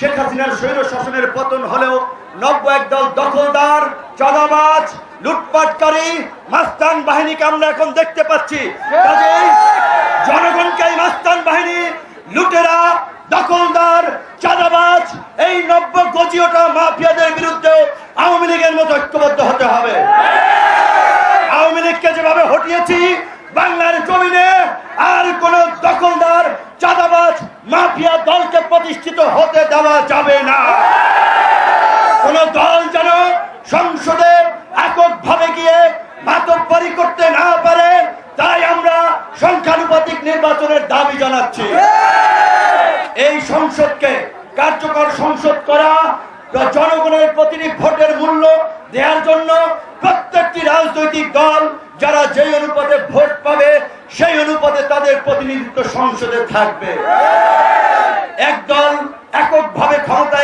শেখ হাসিনার স্বৈর শাসনের পতন হলেও নব্য একদল দখলদার, চাঁদাবাজ, লুটপাটকারী, মাস্তান বাহিনীকে আমরা এখন দেখতে পাচ্ছি। জনগণকে এই মাস্তান বাহিনী, লুটেরা, দখলদার, চাঁদাবাজ, এই নব্য গজিওটা মাফিয়াদের বিরুদ্ধে আওয়ামী লীগের মতো ঐক্যবদ্ধ হতে হবে। আওয়ামী লীগকে যেভাবে হটিয়েছি, বাংলার জমিনে আর কোন দখলদার, চাঁদাবাজ, মাফিয়া প্রতিষ্ঠিত হতে দেওয়া যাবে না। কোন দল যেন সংসদে এককভাবে গিয়ে মাতব্বরি করতে না পারে, তাই আমরা সংখ্যানুপাতিক নির্বাচনের দাবি জানাচ্ছি। এই সংসদকে কার্যকর সংসদ করা, জনগণের প্রতিটি ভোটের মূল্য দেওয়ার জন্য প্রত্যেকটি রাজনৈতিক দল যারা যেই অনুপাতে ভোট পাবে, সেই অনুপাতে তাদের প্রতিনিধিত্ব সংসদে থাকবে। এক দল এককভাবে ক্ষমতা